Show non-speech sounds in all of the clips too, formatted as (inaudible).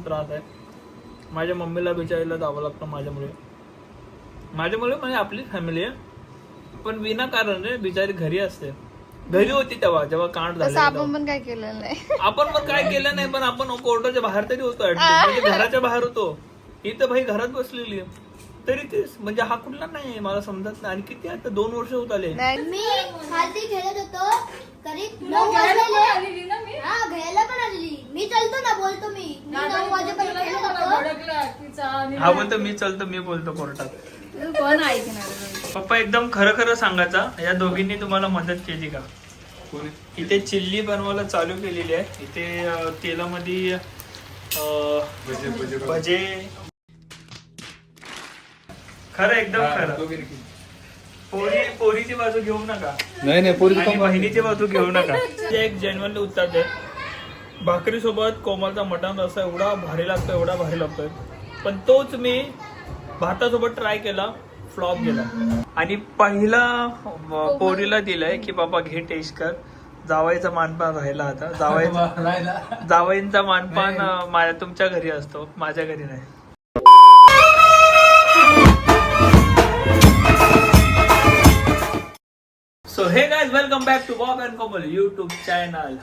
त्रास आहे. माझ्या मम्मीला बिचारीला जावं लागतं माझ्यामुळे. माझ्यामुळे म्हणजे आपली फॅमिली आहे. पण विनाकारण रे बिचारी घरी असते. घरी होती तेव्हा जेव्हा कांड झाले आपण पण काय केलेलं नाही. आपण मग काय केलं नाही पण आपण कोर्टाच्या बाहेर तरी होतो. म्हणजे घराच्या बाहेर होतो. ही तर भाई घरात बसलेली आहे. तरी तेच म्हणजे हा कुठला नाही मला समजत नाही. आणि किती आता? दोन वर्ष होत आले. नाही मी खाली खेळत होतो. करीब नऊ वाजलेले हा घ्यायला पण आलेली. मी चलतो ना बोलतो मी. मी नऊ वाजेपर्यंत खेळत होतो. हा बोलतो मी चलतो मी बोलतो कोर्टात. कोण ऐकणार? पप्पा एकदम खरं खरं सांगायचा. या दोघींनी तुम्हाला मदत केली का? इथे चिल्ली बनवायला चालू केलेली आहे. इथे अं, तेलामध्ये अं, भजे खरं एकदम खरं. पोरी पोरीची बाजू घेऊ नका. नाही नाही पोरी आणि बहिणीची बाजू घेऊ नका. ते एक जेन्युअनली उत्तर दे. भाकरी सोबत कोमलचा मटण रस्सा एवढा भारी लागतो एवढा भारी लागतोय. पण तोच मी भातासोबत ट्राय केला फ्लॉप गेला. आणि पहिला अं, पोरीला दिलंय की बाबा घे टेस्ट कर. जावाईचा मानपान राहिला आता. जावाईचा (laughs) जावईंचा मानपान अं, माझ्या तुमच्या घरी असतो माझ्या घरी नाही. So hey guys welcome back to Bob and Komal YouTube channel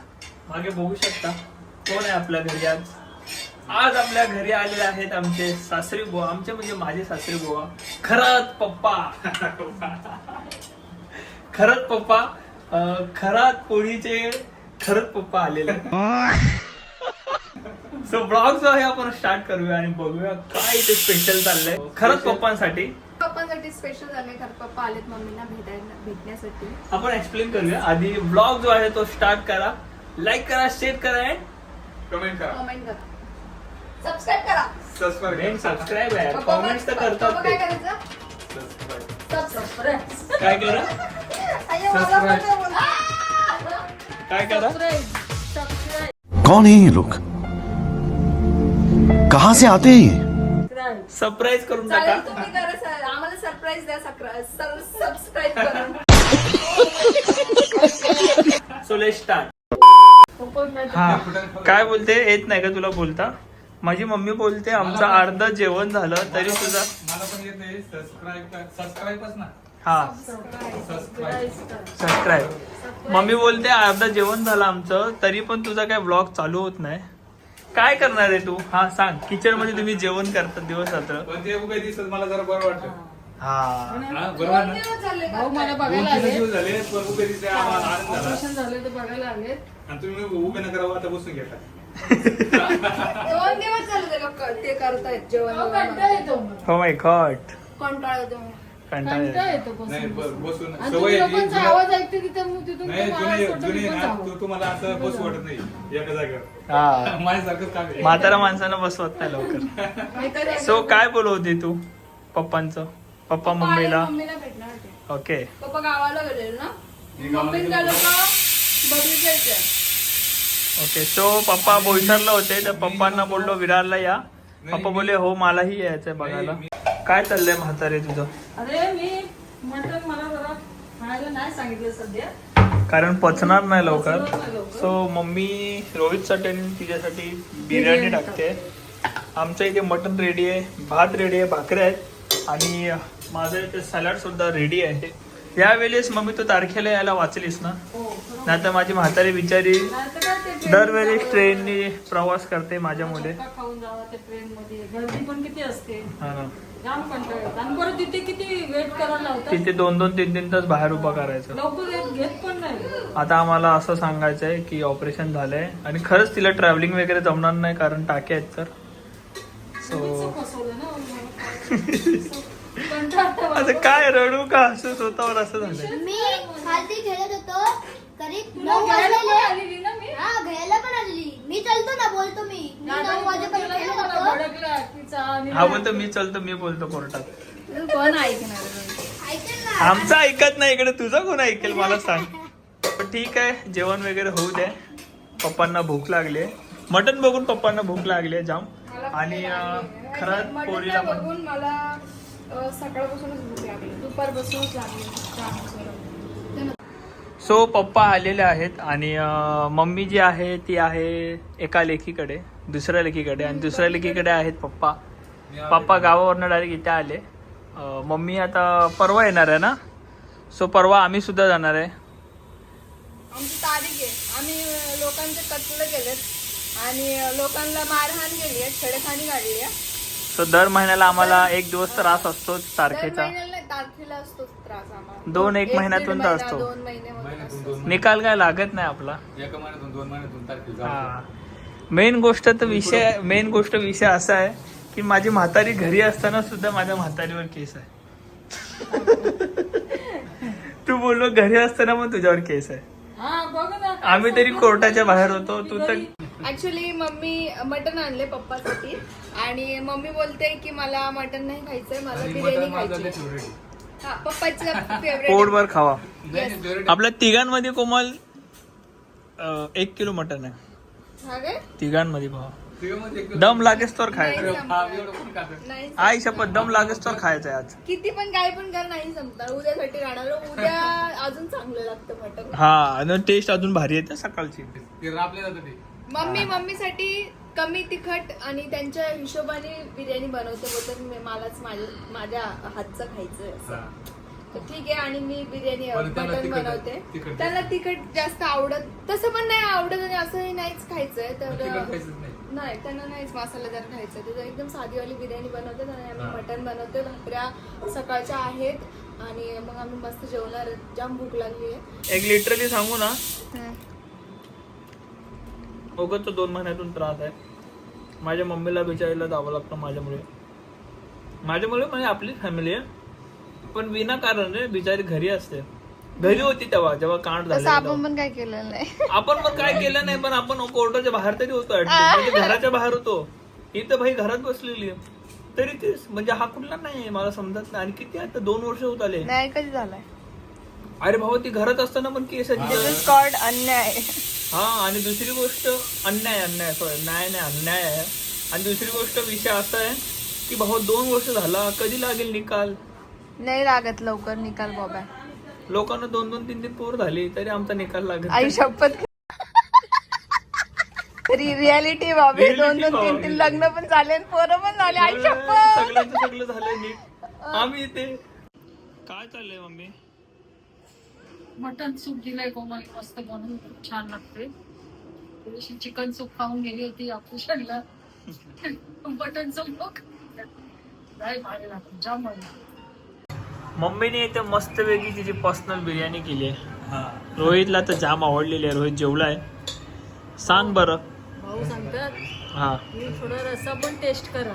मागे बघू शकता कोण आहे आपल्या घरी आज? आज आपल्या घरी आलेले आहेत आमचे सासरी बुवा. आमचे म्हणजे माझे सासरी बुवा. खरत पप्पा. खरंच पप्पा. अं, खरात पोळीचे खरंच पप्पा आलेले सो ब्लॉग जो आहे आपण स्टार्ट करूया आणि बघूया काय इथे स्पेशल चाललंय. खरंच पप्पांसाठी पप्पांसाठी स्पेशल झाले खरं पप्पा आलेत मम्मीला भेटायला भेटण्यासाठी. आपण एक्सप्लेन करूया. आधी ब्लॉग जो आहे तो स्टार्ट करा. लाईक करा शेअर करा and कमेंट करा. कमेंट करा. सबस्क्राईब करा. सबस्क्राईब सबस्क्राईब आहे. पप्पा कॉमेंट्स तर पप्पा करतात काय ते. करायचं? सबस्क्राईब काय करा? (laughs) काय करा? कौन है ये लोग? कहां से आते हैं ये? सरप्राईज करून चालेल टाका. तुम्ही करा सर. आम्हाला सरप्राईज द्या सबस्क्राईब करून सो लेट स्टार्ट हा. काय बोलते? येत नाही का तुला बोलता? माझी मम्मी बोलते आमचं अर्ध जेवण झालं तरी तुझा मला पण येत नाही. सबस्क्राईब सबस्क्राईबच ना. हा. सबस्क्राईब सबस्क्राईब मम्मी बोलते अर्ध जेवण झालं आमचं तरी पण तुझा काय ब्लॉग चालू होत नाही. काय करणार आहे तू? हा सांग. किचनमध्ये तुम्ही जेवण करता दिवस रात्र. पण ते उगाच दिसत मला जरा बरं वाटतं हा. हा बरोबर ना भाऊ मला दोन बघायला तीन आले दिवस झाले पण उभे दिसले आम्हाला आनंद झाला. ऑपरेशन झाले तर बघायला आले आणि तुम्ही उभे न करावं आता बसून घेता दोन दिवस झाले ते लोक ते करतायत जेवण कंटाळा येतो. मग. हो माय गॉड कंटाळा येतो. कंटाळा येतो. नाही बसून ब- बसून. आणि सवय तुम्ही आहे ती लोकांचा जुन्या- आवाज ऐकते तिथे मग तिथून नाही ते मला जुने असं वाटतं जुने मी पण ना जावं. तू तुम्हाला असं बसू वाटत नाही एका जागेवर. हा. (laughs) माझ्यासारखंच काम आहे. म्हातारा माणसांना बसवत नाही लवकर. काहीतरी सो काय बोलवते तू? पप्पांचं? पप्पा मम्मीला? मम्मीला भेटणार होते. ओके. पप्पा गावाला गेलेले ना? मी गावाला मम्मी गेलो त्या लोक होतो. बघितले ओके सो पप्पा बोईसरला होते तर पप्पांना बोललो विरारला या. पप्पा बोलले हो मलाही यायचंय बघायला. काय चाललंय म्हातारे तुझं? अरे मी मला जरा खायला नाही सांगितलं सध्या. कारण पचणार नाही लवकर. पचणार नाही लवकर. सो मम्मी रोहितसाठी आणि तिच्यासाठी बिर्याणी टाकते. आमच्या इथे मटन रेडी आहे भात रेडी आहे भाकऱ्या आहेत. आणि माझं इथे सॅलड सुद्धा रेडी आहे. यावेळेस मम्मी तू तारखेला यायला वाचलीस ना? हो नाही माझी म्हातारी बिचारी नाहीतर काय ते train दरवेळी जावं, ट्रेननी प्रवास करते माझ्यामुळे. खाऊन जावं त्या ट्रेन मध्ये. गर्दी पण किती असते. हा ना. जाम कंटाळा येतो. आणि परत तिथे किती वेट करायला लावतात? तिथे दोन दोन तीन तीन तास बाहेर उभा करायचं. लवकर येत- घेत पण नाही. आता आम्हाला असं सांगायचं आहे की ऑपरेशन झालंय. आणि खरंच तिला ट्रॅव्हलिंग वगैरे जमणार नाही कारण टाके आहेत तर. सो फसवलं ना आता काय रडू का? असं स्वतःवर असं झालंय. मी खेळत होतो. घ्यायला पण वाजलेले आलेली ना मी? हा घ्यायला पण आलेली. मी चलतो ना बोलतो मी. मी नऊ वाजेपर्यंत भडकला की चहा आणि हा बोलतो. मी चलतो मी बोलतो कोर्टात. कोण ऐकणार आमचं ऐकत नाही इकडे तुझं कोण ऐकेल? मला सांग. पण ठीक आहे जेवण वगैरे होऊ दे. पप्पांना भूक लागली मटन बघून पप्पांना भूक लागली आहे जाम. आणि खरंच पोरीला बघून मला अं, सकाळपासूनच भूक लागली. दुपारपासूनच लागली. चहा वगैरे. सो पप्पा आलेले आहेत आणि मम्मी जी आहे ती आहे एका लेखीकडे. दुसऱ्या लेकीकडे. आणि दुसऱ्या लेकीकडे आहेत पप्पा. पप्पा गावावरनं डायरेक्ट इथे आले. मम्मी आता परवा येणार आहे ना? सो परवा आम्ही सुद्धा जाणार आहे. आमची तारीख आहे. आम्ही लोकांचे कत्ल केलेत. आणि लोकांना मारहाण केली आहे. छेडखानी काढली आहे. सो दर महिन्याला आम्हाला एक दिवस त्रास असतो दर तारखेचा महिन्याला नाही, तारखेला असतो त्रास आम्हाला. दोन एक महिन्यातून तर असतो. दोन महिने निकाल काय लागत नाही आपला? एका महिन्यातून दोन महिन्यातून तारखेला हा. मेन गोष्ट तर विषय मेन गोष्ट विषय असा आहे की माझी म्हातारी घरी असताना सुद्धा माझ्या म्हातारीवर केस आहे. तू बोललो घरी असताना पण तुझ्यावर केस आहे. हा बघ ना. आम्ही तरी कोर्टाच्या बाहेर होतो तू तर ऍक्च्युली मम्मी मटन आणले पप्पासाठी आणि मम्मी बोलते की मला मटन नाही खायचंय मला बिर्याणी खायची हा पप्पाचं फेवरेट (laughs) पोटभर खावा. आपल्या तिघांमध्ये कोमल अं, एक किलो मटन आहे. हा तिघांमध्ये भावा. दम लागेस तर खायचं. आई शपथ दम लागेस तर खायचं आहे आज. किती पण काय पण कर नाही संपणार उद्यासाठी राहणार. उद्या (laughs) अजून चांगलं लागतं मटन हा आणि टेस्ट अजून भारी येते सकाळची. मम्मी मम्मीसाठी कमी तिखट आणि त्यांच्या हिशोबाने बिर्याणी बनवते बोलतात मी मलाच माझ्या माझ्या हातचं खायचं तर ठीक आहे आणि मी बिर्याणी पण त्यांना मटन तिखट- बनवते. तिखट त्यांना तिखट जास्त आवडत तसं पण नाही आवडत आणि असंही नाहीच खायचंय तिखट तर खायचंच नाही. नाही त्यांना नाहीच मसालेदार खायचं तिथं एकदम साधीवाली बिर्याणी बनवते आणि आम्ही हा. मटन बनवते. भाकऱ्या सकाळच्या आहेत आणि मग आम्ही मस्त जेवणार जाम भूक लागली आहे. एक लिटरली सांगू ना? उगाच तो दोन महिन्यातून त्रास आहे. माझ्या मम्मीला बिचारीला जावं लागतं माझ्यामुळे. माझ्यामुळे म्हणजे आपली फॅमिली आहे. पण विनाकारण रे बिचारी घरी असते. घरी होती तेव्हा जेव्हा कांड तसं झाले आपण पण काय केलेलं नाही. आपण मग काय केलं नाही पण आपण कोर्टाच्या बाहेर तरी होतो at least. म्हणजे घराच्या बाहेर होतो. ही तर भाई घरात बसलेली आहे. तरी तेच म्हणजे हा कुठला नाही मला समजत नाही. आणि किती आता दोन वर्ष होत आले. नाही कधी झालाय? अरे भाऊ ती घरात असताना पण केस आहे. कॉर्ड अन्याय. हा आणि दुसरी गोष्ट अन्याय अन्याय. सॉरी न्याय नाही अन्याय आहे. आणि दुसरी गोष्ट विषय असा आहे की भाऊ दोन वर्ष झाला. कधी लागेल निकाल? नाही लागत लवकर निकाल बाबा. लोकांना दोन दोन तीन तीन पोर झाली तरी आमचा निकाल लागत आई नाही. शपथ रियालिटी बाबी Reality दोन दोन तीन बाबी. तीन लग्न पण झाले आणि पोरं पण झाले. आई शपथ! सगळ्यांचं सगळं नीट. आम्ही इथे काय चाललंय मम्मी? मटन सूप दिलंय कोमल मस्त बनवून. खूप छान लागते थोडीशी चिकन सूप खाऊन गेली होती ऑपरेशनला मटन सूप नाही भारी लागतं. जाम भारी लागतं. मम्मीने इथे मस्त वेगळी तिची पर्सनल बिर्याणी केली आहे. रोहितला तर जाम आवडलेली आहे. रोहित जेवलाय सांग बरं. भाऊ सांगतात. हा. मी थोडा रस्सा पण टेस्ट करा.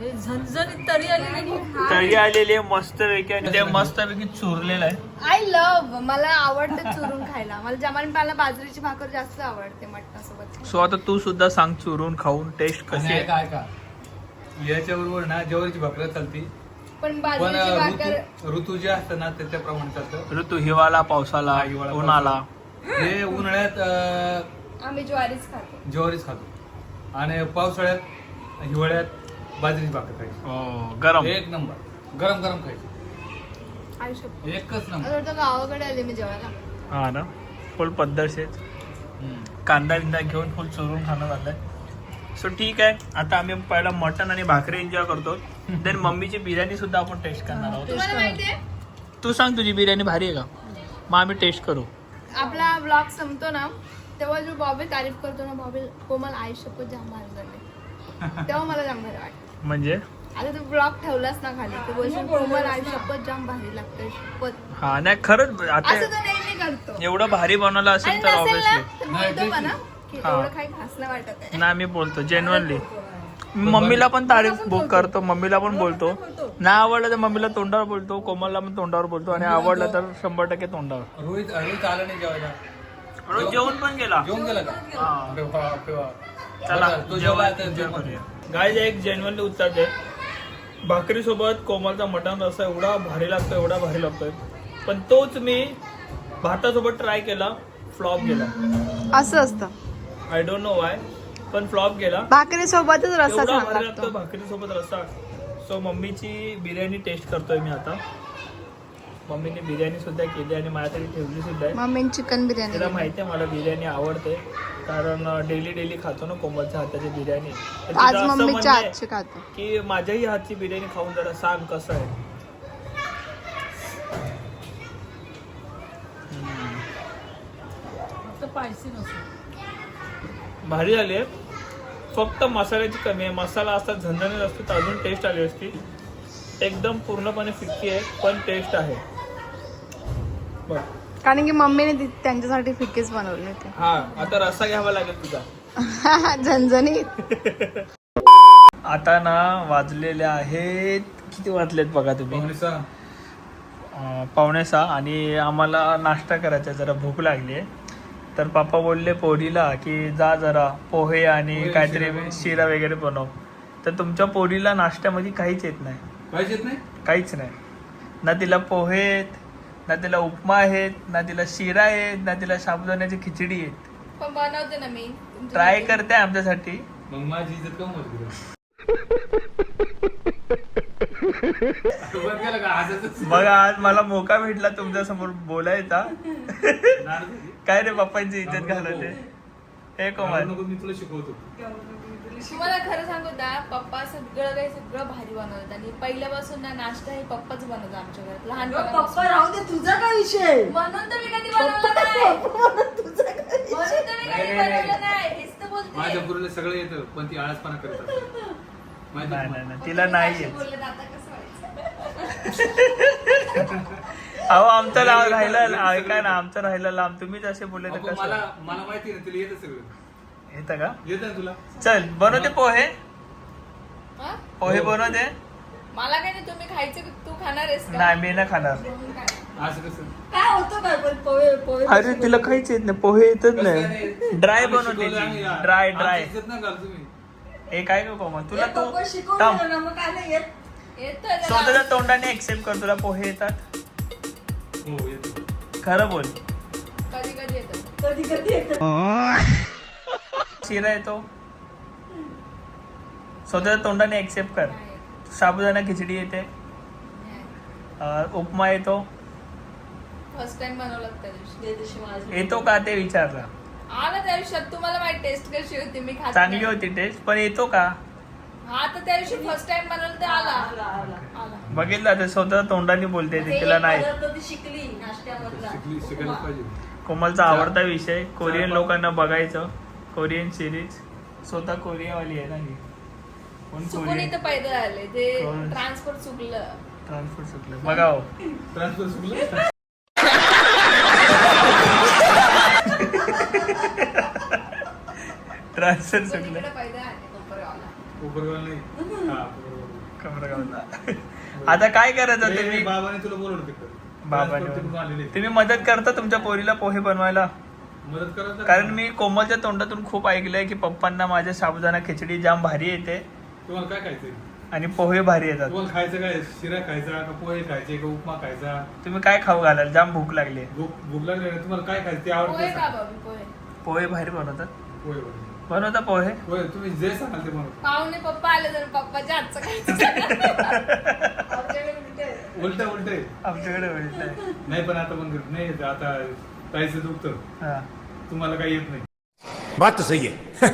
झणझणीत तरी आलेली नाही. तरी आलेली आहे मस्त पैकी आणि ते मस्त पैकी चुरलेलं आहे. आय लव मला आवडते चुरून खायला. मला जमाने मला बाजरीची भाकर जास्त आवडते मटणासोबत. सो आता तू सुद्धा सांग चुरून खाऊन टेस्ट कशी आहे? ऐका ऐका. याच्या बरोबर ना ज्वारीची भाकर चालती. पण पण बाजरीची भाकर ऋतू ऋतू जे असतं ना ते त्याप्रमाणे चालतं. ऋतू हिवाळा पावसाला हिवाळा, उन्हाला. हे उन्हाळ्यात अं, आम्ही ज्वारीच खातो. ज्वारीच खातो. आणि पावसाळ्यात हिवाळ्यात बाजरीची भाकर खायची. हो, गरम. एक नंबर. गरम गरम खायची. एकच नंबर. आता गावाकडे आले मी जेवायला. हा ना? फुल पद्धतशीर. हम्म. कांदा बिंदा घेऊन फुल चुरून खाणं झालंय. सो ठीक आहे. आता आम्ही पहिला मटन आणि भाकरी एन्जॉय करतो. देन मम्मीची बिर्याणी सुद्धा आपण टेस्ट करणार आहोत. तू सांग तुझी बिर्याणी भारी आहे का? मग आम्ही टेस्ट करू. आपला ब्लॉग संपतो ना तेव्हा जो बॉबी तारीफ करतो ना बॉबी कोमल आई शपथ जाम झाले (laughs) तेव्हा मला जाम वाटत म्हणजे? आता तू ब्लॉग ठेवलास ना खाली तू बोलशील कोमल आई शपथ जाम भारी लागते हा नाही खरंच असं आता करतो. एवढं भारी बनवलं असेल तर ऑब्विसली ना की हा. एवढं काही खास नाही वाटत आहे. नाही मी बोलतो जेन्युअनली (laughs) मम्मीला पण तारीफ बुक करतो मम्मीला पण बोलतो. नाही आवडलं तर मम्मीला तोंडावर बोलतो कोमलला पण तोंडावर बोलतो आणि आवडलं तर शंभर टक्के तोंडावर. रोहित रोहित आला नाही जेवायला. जेवण पण गेला. जेवून गेला का? हा. अरे वा, अरे वा. चला बरं, तो जेवला आता जेवण गाय एक जेन्युअनली उत्तर दे भाकरी सोबत कोमलचा मटण रस्सा एवढा भारी लागतो एवढा भारी लागतोय पण तोच मी भातासोबत ट्राय केला फ्लॉप गेला. असं असतं. आय डोंट नो वाय पण फ्लॉप गेला. भाकरी सोबतच रस्सा एवढा छान भारी लागतो लागतो भाकरी सोबत रस्सा. सो मम्मीची बिर्याणी टेस्ट करतोय मी आता. मम्मीने बिर्याणी सुद्धा केली आणि माझ्यासाठी ठेवली सुद्धा आहे. मम्मी चिकन बिर्याणी तिला माहिती आहे मला बिर्याणी आवडते. कारण डेली डेली खातो ना कोमलच्या हाताची बिर्याणी. तर तिचं आज मम्मीच्या आहे खातो. की माझ्याही हातची बिर्याणी खाऊन जरा सांग कसं आहे. फक्त पायसी नसतो. भारी झाली आहे. फक्त मसाल्याची कमी आहे. मसाला असा झणझणीत असतो तर अजून टेस्ट आली असती. एकदम पूर्णपणे फिक्की आहे पण टेस्ट आहे. बरं कारण की मम्मीने ती- त्यांच्यासाठी फिक्कीच बनवले होते. हा आता रस्सा घ्यावा लागेल तुझा. (laughs) झणझणीत. आता ना वाजलेले आहेत. किती वाजलेत बघा तुम्ही? काँग्रेसचा अं, पावणे सहा आणि आम्हाला नाश्ता करायचा आहे, जरा भूक लागली आहे. तर पप्पा बोलले पोरीला की जा जरा पोहे आणि काहीतरी शिरा वगैरे. बनव. तर तुमच्या पोरीला नाश्त्यामध्ये काहीच येत नाही. पाहिजे येत नाही? काहीच नाही. ना तिला पोहे आहेत ना तिला उपमा आहेत ना तिला शिरा आहेत ना तिला साबुदाण्याची खिचडी आहेत पण बनवते ना मी. तुमच्या ट्राय. करते आमच्यासाठी. मग माझी इज्जत कम होती (laughs) मग आज मला मोका भेटला तुमच्यासमोर बोलायचा? काय रे पप्पांची इज्जत घालवते? हे कोमल मी तुला शिकवतो. तुम्हाला खरं सांगू दा पप्पा सगळं काही सगळं भारी बनवतात आणि पहिल्यापासून ना नाश्ता हे पप्पाच बनवतात आमच्या घरात पप्पा लहानपणापासून राहू दे तुझा काय विषय? म्हणून तर मी कधी बनवलं नाही. तुझा काय विषय? म्हणून तर मी कधी नाही, नाही, बनवलं नाही. हेच तर माझ्या पुरीला सगळं येतं पण ती आळसपणा करतात (laughs) तिला नाही येत बोलले तर आता कसं व्हायचं अहो आमचं लाव राहिलं ऐका ना आमचं राहिलं लांब. तुम्हीच असे बोलले तर मला कसं? मला माहिती ना तुला येतं सगळं. येतं का? येतं ना तुला. चल बनवते पोहे. हा? पोहे बनवते. मला काय नाही तुम्ही खायचं तू खाणार आहेस का? नाही मी नाही खाणार. म्हणून काय? असं कसं? काय होतं काय? पण पोहे पोहे अरे तिला काहीच येत नाही पोहे येतच नाही? ड्राय बनवते यार. ड्राय ड्राय हे काय का कोमल? तुला हे तू पप्पा शिकवलं थांब. ना मग काय नाही येत. येतं जरा. स्वतःच्या तोंडाने एक्सेप्ट कर तुला पोहे येतात? हो येतो. खरं बोल. कधी कधी येतं. कधी कधी येत. शिरा येतो? स्वतःच्या तोंडाने एक्सेप्ट कर. नाही. साबुदाणा खिचडी येते. अं, उपमा येतो. फर्स्ट टाइम बनवलं त्या दिवशी. त्या दिवशी माझं- येतो का ते विचारला. आला त्या दिवसात तुम्हाला माहिती टेस्ट कशी होती? मी खात चांगली नाही. होती टेस्ट पण येतो का? हा तर त्या दिवशी फर्स्ट टाइम बनवलं ते आला. आला, आला. आला. बघितलं ते स्वतः तोंडाने बोलते ती तिला नाही. पदार्थ ती शिकली नाश्त्यामधला. शिकली शिकायला पाहिजे. कोमलचा आवडता विषय कोरियन लोकांना बघायचं. कोरियन सिरीज स्वतः कोरियावाली आहे ना ही. कोण चुकून कोरियन? इथं पैदा आले. ते कोण? ट्रान्सपोर्ट चुकलं. ट्रान्सफर सुटलं बघा हो. ट्रान्सफर ट्रान्सफर सुटलं पैदा नाही. हा. (laughs) आता काय करायचं ए, तुम्ही? बाबाने तुला बोलवलं तिकडं. बाबाने. तुम्ही मदत करता तुमच्या पोरीला पोहे बनवायला? मदत करायचं कारण मी कोमलच्या तोंडातून खूप ऐकलंय की पप्पांना माझ्या साबुदाणा खिचडी जाम भारी येते. तुम्हाला काय खायचंय? आणि पोहे भारी येतात. तुम्हाला खायचं काय? शिरा खायचा का पोहे खायचे का उपमा खायचा? तुम्ही काय खाऊ घालाल? जाम भूक लागली. भूक भूक लागली ना तुम्हाला काय खायचं? ते पोहे आवडतं का बाबी पोहे. पोहे भारी बनवतात. पोहे बनवा. बनवता पोहे पोहे तुम्ही जे सांगाल ते बनवतो. पाहुणे पप्पा आले तर पप्पाच्या हातचं खायचं. (laughs) आहे? उलट. उलट आहे. आमच्याकडे भेटलंय नाही पण आता पण करत नाही येत. आता ताईचं दुखतं. हा. तुम्हाला काही येत नाही. बात तो सही है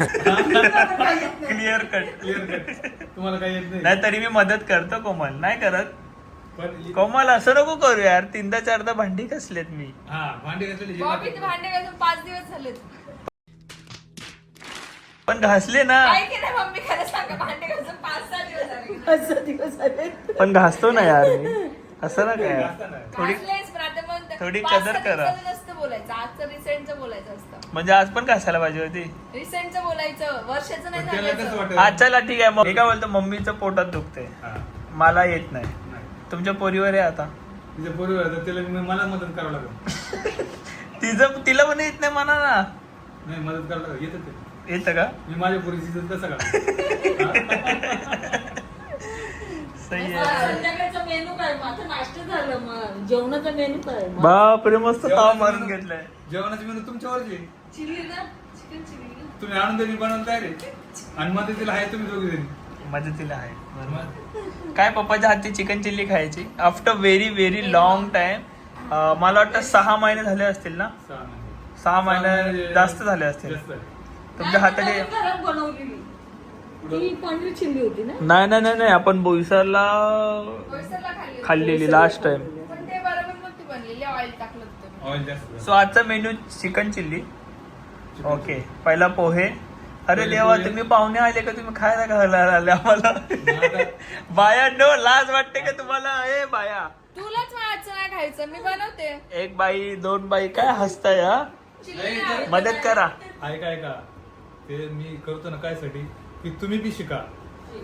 क्लिअर कट क्लिअर कट तुम्हाला काही येत नाही. नाही तरी मी मदत करतो कोमल. नाही करत. पण कोमल असं नको करू यार. तीनदा चारदा भांडी कसलेत मी. हा भांडे घातलेले भांडे घासून पाच दिवस झाले पण घासले ना. काय केलं मम्मी? खरं सांगा भांडे घासून पाच सहा दिवस झाले. पाच-सहा दिवस झाले. पण घासतो ना यार मी. असं ना काय? थोडी घासलेच पण आता मग थोडी पाच कदर करा. दिवसाचं नसतं बोलायचं. आजचं रिसेंटचं बोलायचं असतं. म्हणजे आज पण घासायला पाहिजे होती. रिसेंटचं बोलायचं. वर्षाचं नाही पण त्याला कसं झालं वाटत? हा चला ठीक आहे. मग मी काय बोलतो? मम्मीचं पोटात दुखते हा, मला येत नाही. नाही. तुमच्या पोरीवर आहे आता. आहे, तर तिला मी- मला मदत करावं लागेल. (laughs) तिचं तिला पण येत नाही म्हणा ना. नाही मदत करावं लागेल. येतं ते. येतं का? मी माझ्या पोरीची इज्जत कसं का (laughs) सही आहे. संध्याकाळचा मेनू काय? माझं नाश्ता झालं मग. जेवणाचा मेनू काय? मग? बापरे मस्त ताव मारून घेतलाय. जेवणाचे मेनू तुमच्यावरच आहे चिली ना? चिकन चिली ना? तुम्ही आणून देणे बनवून तयार आहे आणि मदतीला आहे तुम्ही दोघी जणी. मदतीला आहे. बरोबर. काय पप्पाच्या हातची चिकन चिल्ली खायची? After very very long time मला वाटतं सहा महिने झाले असतील ना? सहा महिने. सहा महिने महिने जास्त झाले असतील. जास्त. तुमच्या हाताचे घरात बनवलेली ती पनीर चिल्ली होती ना? नाही नाही नाही नाही आपण बोईसरला बोईसरला खाल्ली होती. खाल्लेली लास्ट टाइम पण ते बरोबर नव्हती बनलेली ऑइल टाकलं होतं ऑइल जास्त आहे. सो आजचा मेन्यू चिकन चिल्ली ओके पहिला पोहे. अरे पहिले देवा पोहे. तुम्ही पाहुणे आले का? तुम्ही खायला घालायला आले आम्हाला? (laughs) बाया नो लाज वाटते का तुम्हाला? ए बाया. तुलाच माझं नाही खायचं मी बनवते. एक बाई दोन बाई काय हसताय हा? नाही, मदत करा. ऐका ऐका. ते मी करतो ना काय साठी की तुम्ही बी शिका.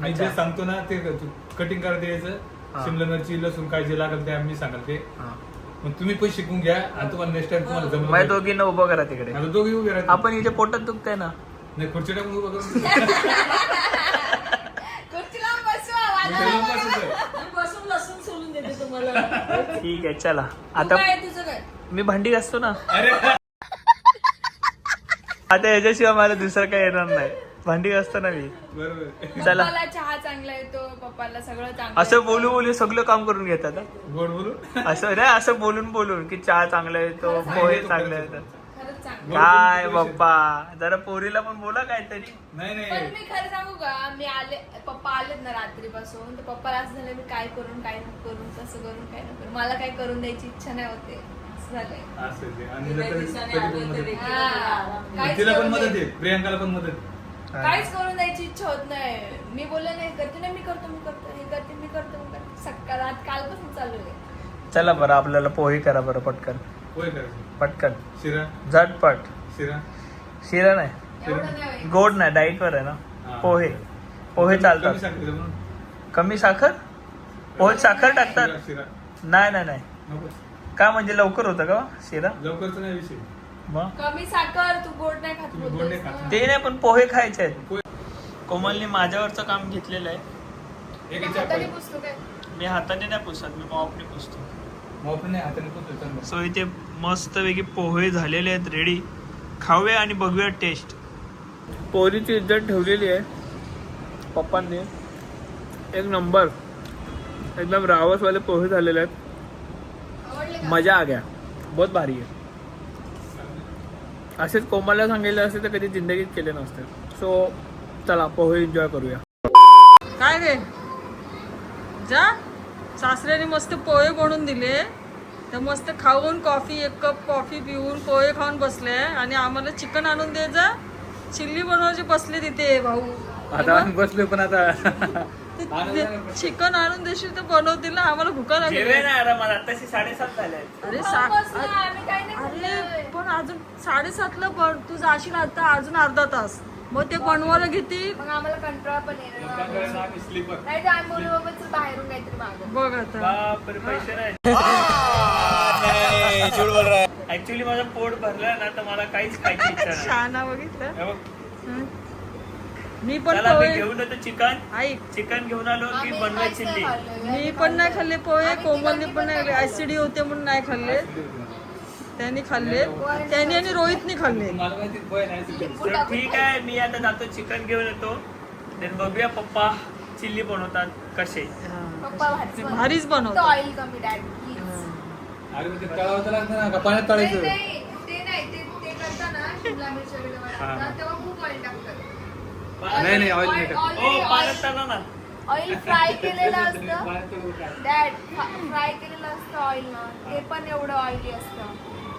मी. जे सांगतो ना ते कटिंग करा द्यायचं. हा. शिमला मिरची लसूण काय जे लागेल ते आम्ही सांगाल ते. मग तुम्ही पण शिकून घ्या आणि तुम्हाला नेक्स्ट टाइम तुम्हाला जमलं माझ्या पाहिजे. दोघींना उभं करा तिकडे. आता दोघे उभे राहतात. आपण इथे पोटात दुखतंय ना. नाही खुर्ची टाकून उभं करून खुर्चीला बसवा मी वाला. तर येऊन बसतोय. मी बसून लसूण सोलून देते तुम्हाला. ठीक आहे चला. तू आता काय तुझं काय मी भांडी घासतो ना. आता याच्याशिवाय मला दुसरं काही येणार नाही. भांडी घासतो ना मी. बरोबर. चला. चहा चांगला येतो पप्पाला सगळं चांगलं असं येतं. बोलू बोलू सगळं काम करून घेतात हा. गोड बोलू. असं नाही असं बोलून बोलून की चहा चांगला येतो पोहे चांगले येतात. काय बाप्पा जरा पोरीला पण बोला काहीतरी. नाही पण नाही मी खरं सांगू का मी आले पप्पा आलेत ना रात्रीपासून तर पप्पाला असं झालं मी काय करून काय नको करून कसं करून काय नको करून. मला काय करून द्यायची इच्छा नाही होते. असं झालंय. असं ते. आणि तिला कधी- दिवसाने कधी पण आलं मदत. तरी. हा. काहीच तिला पण करून मदत द्यायची- आहे. प्रियांकाला पण मदत काहीच करून द्यायची इच्छा होत नाही. मी बोलले नाही करते नाही मी करतो मी करतो हे करते मी करतो मी करते. सकाळ आज कालपासून चालू आहे. चला बरं आपल्याला पोहे करा बरं पटकन. करायचं पटकन. शिरा? झटपट. शिरा? शिरा नाही. एवढं नाही. गोड नाही डाईट वर आहे ना. हा. पोहे. पोहे कमी चालतात. कमी साखर? पोहे साखर टाकतात? शिरा- शिरा. नाही नाही नाही. नको. का म्हणजे लवकर होतं का शिरा? लवकरच नाही विषय. मग? कमी साखर तू गोड नाही खात तुम्ही गोड बोलतोस नाही खात. ना. ते नाही पण पोहे खायचे आहेत. पोहे. कोमलने माझ्यावरचं काम घेतलेलं आहे. एक तुला इच्छा हाताने पाहिजे. पुसतो काय? मी हाताने नाही पुसत मी मॉपने पुसतो. सो इथे मस्तपैकी पोहे झालेले आहेत रेडी खाऊया आणि बघूया टेस्ट पोरीची इज्जत ठेवलेली आहे पप्पांनी. एक नंबर एकदम रावसवाले पोहे झालेले आहेत. आवडले का? मजा आ गया. बहुत भारी आहे. असेच कोमलला सांगितले असते तर कधी जिंदगीत केले नसते. सो चला पोहे एन्जॉय करूया. काय रे? जा. सासऱ्याने मस्त पोहे बनवून दिले. तर मस्त खाऊन कॉफी एक कप कॉफी पिऊन पोहे खाऊन बसले. आणि आम्हाला चिकन आणून दे जा. चिल्ली बनवायचे बसले तिथे भाऊ. आता बसलो पण आता. चिकन आणून देशील तर बनवतील ना. आम्हाला भुका लागली. आताशी साडेसात झाले आहेत. अरे अरे. पण अजून साडेसातला बन तू जाशील आता अजून अर्धा तास. मग ते बनवायला घेतील मग आम्हाला कंटाळा पण येणार. स्लीपर नाही तर आम्ही बोलू बाबा चल बाहेरून काहीतरी मागव. बघ आता. बापरे पैसे नाही. ऍक्च्युली माझं पोट भरलंय ना तर मला काहीच खायची इच्छा नाही. शहाणा बघितलं. हे बघ, हं. मी पण चला मी पोहे घेऊन येतो चिकन. ऐक चिकन घेऊन आलो की आम्ही बनवाय काहीच चिल्ली. नाही खाल्लंय. मी पण नाही खाल्ले पोहे कोमलने पण नाही नाही ऍसिडी होते म्हणून नाही खाल्ले. त्यांनी खाल्ले. त्यांनी आणि रोहितनी खाल्ले. तर ठीक आहे मी आता जातो चिकन घेऊन येतो. देन बघूया पप्पा चिल्ली बनवतात कसे. पप्पा भाजीच बनवतात. भारीच बनवतो ऑइल कमी डॅड प्लीज अरे मग ते तळावं तर लागतं ना का पाण्यात नाही तळायचं? नाही, ते नाही ते ते करताना शिमला मिरची वगैरे. बनवतात, तेव्हा खूप ऑइल टाकतात. नाही, नाही, oil नाही टाकत. ओ पाण्यात टाका ना. ऑइल फ्राय (laughs) केलेलं असतं. फ्राय केलेलं असतं ऑइल ना. ते पण एवढं ऑइली असतं.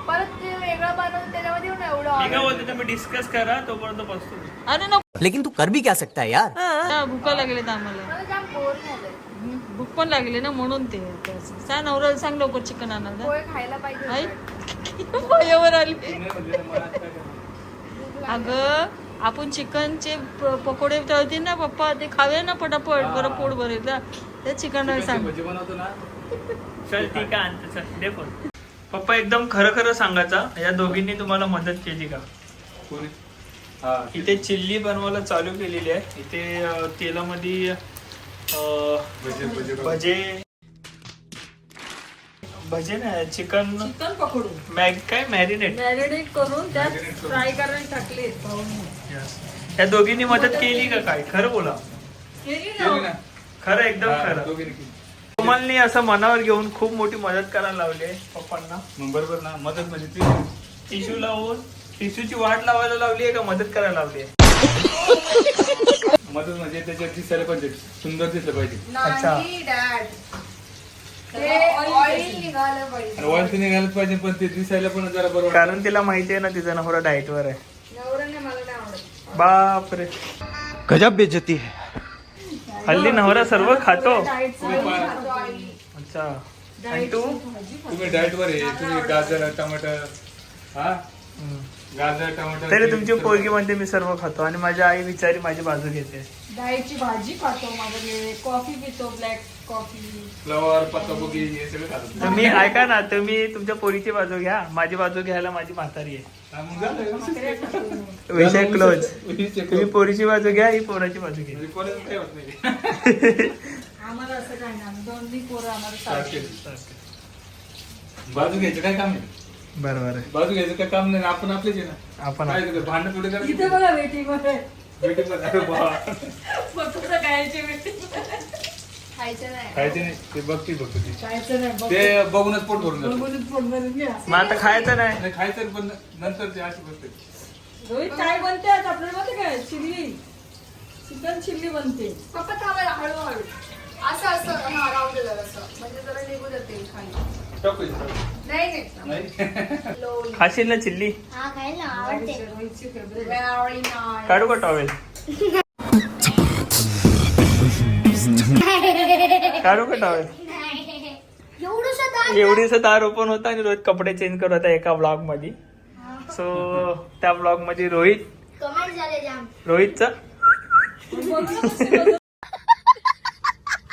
परत ते वेगळं बनवून त्याच्यामध्ये एवढं एवढं मी काय ऑइल बोलतो तुम्ही डिस्कस करा तोपर्यंत बसतो मी. अरे नको. लेकिन तू कर भी क्या सकता है यार. हा, भुका लागलेत आम्हाला. मला जाम बोर झालंय. भूक पण लागली ना म्हणून ते. ते असं. सांग नवऱ्याला सांग लवकर चिकन आणायला. पोहे खायला पाहिजे आई होतं. आली? अगं आपण चिकनचे प- पकोडे तळतील ना पप्पा? ते खावे ना पटापट. बरं पोट भरेल ना. ते चिकन सांग. भजी बनवतो ना. चल ठीक आहे आणतो. चल दे फोन पप्पा एकदम खरं खरं सांगायचा. या दोघींनी तुम्हाला मदत केली का? कोणी? हा इथे चिल्ली बनवायला चालू केलेली आहे. इथे अं, तेलामध्ये अं, भजी भजी भजे. भजे नाही चिकन. चिकन पकडून. मॅग काय? मॅरिनेट. मॅरिनेट करून त्यात Marinate करून. फ्राय करायला टाकले भाऊनी या दोघींनी मदत केली का काय? खरं बोला. केली केली ना ना. खरं एकदम हा, खरं. दोघींनी केली. कोमलनी असं मनावर घेऊन खूप मोठी मदत करायला लावली आहे पप्पांना. बरोबर ना मदत म्हणजे ती टिश्यू लावून टिश्यूची वाट लावायला लावली आहे का? मदत करायला लावली आहे. मदत म्हणजे त्याच्यात दिसायला पाहिजे सुंदर दिसलं पाहिजे. अच्छा. नाही डॅड ते ऑइल निघालं पाहिजे. ऑइल पण ते दिसायला पण जरा बरोबर कारण तिला माहिती आहे ना तिचा नवरा डाएट वर आहे. नवऱ्याने मला नाही आवडत. बापरे. गजब बेइज्जती है। हल्ली नवरा सर्व खातो. अच्छा. आणि तू? तुम्ही डाएट वर आहे. तुम्ही गाजर टमाटर हा? गाजर टमाटर तरी तुमची पोरगी म्हणते मी सर्व खातो आणि माझी आई बिचारी माझी बाजू घेते. डाळीची भाजी खातो माझ्याकडे. कॉफी पितो ब्लॅक कॉफी फ्लॉवर पत्ताकोबी हे सगळं खातात. तुम्ही ऐका ना तुम्ही तुमच्या पोरीची बाजू घ्या. माझी बाजू घ्यायला माझी म्हातारी आहे. हा, मग झालं. विषय क्लोज तुम्ही. पोरीची बाजू घ्या ही पोराची बाजू घ्या. म्हणजे कोणाचं काही होत नाही. आम्हाला असं काही नाही. आम्ही दोन्ही पोरं आम्हाला सारखे. बाजू घ्यायचं काय काम आहे बरोबर आहे बाजू घ्यायचं काय काम नाही. आपण आपलेच आहे ना. आपण काय करायचं? भांडण थोडी इथे बघा वेटिंगमध्ये भेटेल पण. अरे बा. फक्त खायचे वेटिंग खायचं नाही. खायचे नाही. ते बघतील फक्त ती. खायचं नाही बघ. ते बघूनच पोट भरून जातं बघूनच पोट भरून घ्या. मग आता खायचं नाही. नाही खायचं पण नंतर ते अशी बसते रोहित काय बनते आज? आपल्याला माहिती काय चिल्ली. चिकन चिल्ली बनते. पप्पा थांबा हळूहळू. असं असं. हा राहू दे जरासं म्हणजे जरा निघू देते खाली. टाकू इथं. नाही नाही. नाही. Slowly. खाशील ना चिल्ली? हा खायला ना आवडते. रोहितची फेवरेट Very nice. काढू का टॉवेल (laughs) काढू का टॉवेल एवढूस दात एवढीच दार ओपन होता आणि रोहित कपडे चेंज करत होता एका ब्लॉगमध्ये. सो त्या ब्लॉगमध्ये रोहित कमेंट झाले जाम. रोहितचा?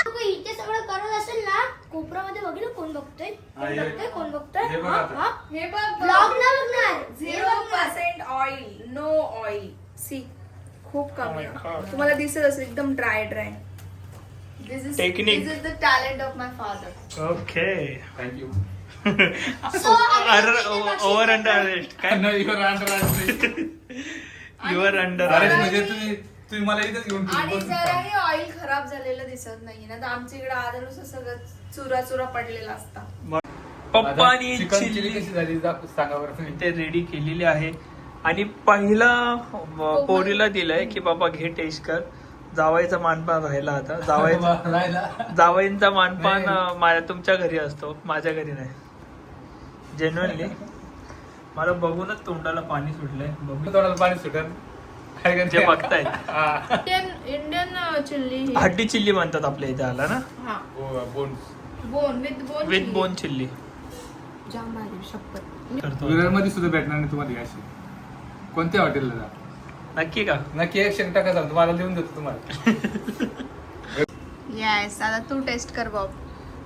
तू इथे सगळं करत असेल ना कोपऱ्यामध्ये बघितलं कोण बघतोय? कोण बघतोय कोण बघतोय? हे बघ आता. बघ ब्लॉग ना बघणार. Zero percent oil no oil see खूप कमी. Oh. तुम्हाला दिसत असेल एकदम dry dry this is Technique. This is the talent of my father okay thank you So, आम्ही ओव्हर अंडर अरेस्ट काय युअर अंडर अरे अरेस्ट म्हणजे तुम्ही तुम्ही मला इथंच घेऊन आणि फिरवत जराही ऑइल खराब झालेलं दिसत नाही ना तर आमच्या इकडे आदलूस सगळं चुरा चुरा पडलेला असता. पप्पानी चिकन चिली चिल्ली. कशी झाली? दाख- सांगा बरं तुम्ही. ते रेडी केलेली आहे. आणि पहिला अं, पोरीला दिलंय की बाबा घे टेस्ट कर. जावायचा मानपान राहिला आता. (laughs) राहिला. जावईंचा मानपान माझ्या तुमच्या घरी असतो माझ्या घरी नाही. जेन्युअनली मला बघूनच तोंडाला पाणी सुटलंय. बघू तोंडाला पाणी? जे बघतायत हा. इंडियन चिल्ली हड्डी चिल्ली म्हणतात आपल्या इथे आला ना. Bone with bone with bone chilli. करतो. विरारमध्ये सुद्धा भेटणार नाही तुम्हाला अशी कोणत्या हॉटेलला जा? नक्की का? नक्की एक टाका सांग तुम्हाला लिहून देतो तुम्हाला. (laughs) येस आता तू टेस्ट कर बाब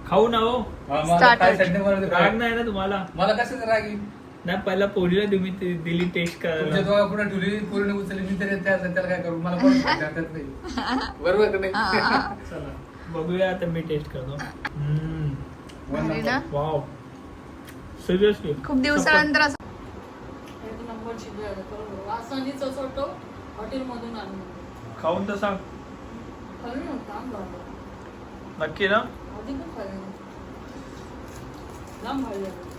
खाऊ ना हो. हा, मला Started. काय बनवते राग? नाही ना तुम्हाला? मला कसं राग येईल? नाही पहिला पोरीला तुम्ही ती- दिली टेस्ट तुमच्या करायला दोघा पुढे ठेवली? पूर्ण उचलली मी तरी त्या त्याला काय करू? मला कोण त्यात नाही. (laughs) बरोबर का नाही? (laughs) चला. बघूया आता मी टेस्ट करतो. One भारी number. ना? वाव सिरियसली खूप दिवसानंतर असं आहे बरोबर वासानीच असं वाटतं हॉटेलमधून आणून खाऊन तर सांग. खाल्ली नक्की ना? आधी पण खाल्ली. लांब आहे.